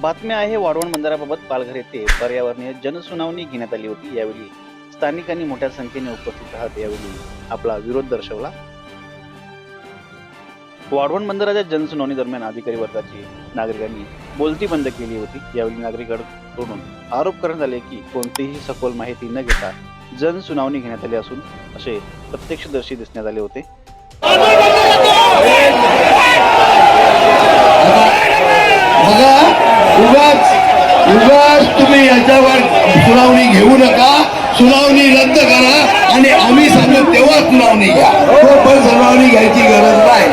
बातम्या आहे वाढवण बंदराबाबत पालघर येथे. पर्यावरणीय जनसुनावणी घेण्यात आली होती. यावेळी स्थानिकांनी मोठ्या संख्येने उपस्थित राहत यावेळी आपला विरोध दर्शवला. वाढवण बंदराच्या जनसुनावणी दरम्यान अधिकारी वर्गाची नागरिकांनी बोलती बंद केली होती. यावेळी नागरिकांकडून आरोप करण्यात आले की कोणतीही सखोल माहिती न घेता जनसुनावणी घेण्यात आली असून असे प्रत्यक्षदर्शी दिसण्यात आले होते. सुनावणी घेऊ नका सुनावणी रद्द करा आणि आम्ही सांगू तेव्हा सुनावणी घ्या. तो पण सुनावणी घ्यायची गरज नाही.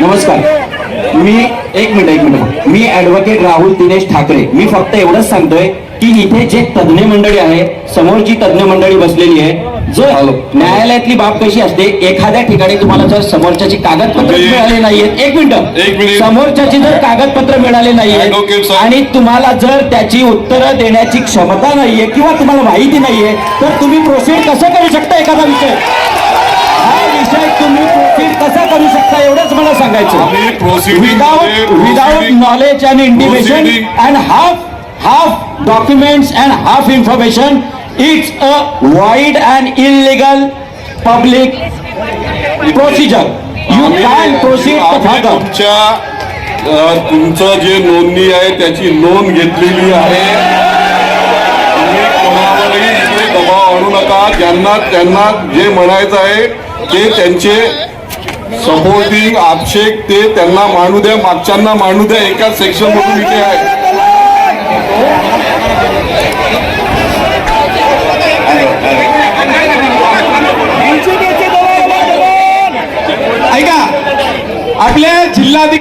नमस्कार. मी एक मिनिट एक मिनिट. मी ऍडव्होकेट राहुल दिनेश ठाकरे. मी फक्त एवढंच सांगतोय की इथे जे तज्ज्ञ मंडळी आहे समोर जी तज्ज्ञ मंडळी बसलेली आहे जो न्यायालयातली बाब कशी असते एखाद्या ठिकाणी तुम्हाला जर समोरच्याची कागदपत्र मिळाले नाहीयेत. एक एक मिनिट. समोरच्याची जर कागदपत्र मिळाले नाहीये. आणि तुम्हाला जर त्याची उत्तरं देण्याची क्षमता नाहीये किंवा तुम्हाला माहिती नाहीये तर तुम्ही प्रोसीड कसं करू शकता एखादा विषय? हा विषय तुम्ही प्रोसीड कसा करू शकता? सांगायचं. Without without knowledge and intimation and half half documents and half information it's a void and illegal public procedure you can proceed further तुमचं जे नोंदणी आहे त्याची नोंद घेतलेली आहे. कोणावरही दबाव आणू नका. ज्यांना त्यांना जे म्हणायचं आहे ते त्यांचे सपोर्टिंग आक्षेप ते त्यांना मांडू द्या मागच्यांना मांडू द्या एकाच सेक्शन मधून इथे आहे. ऐका आपल्या जिल्हाधिकारी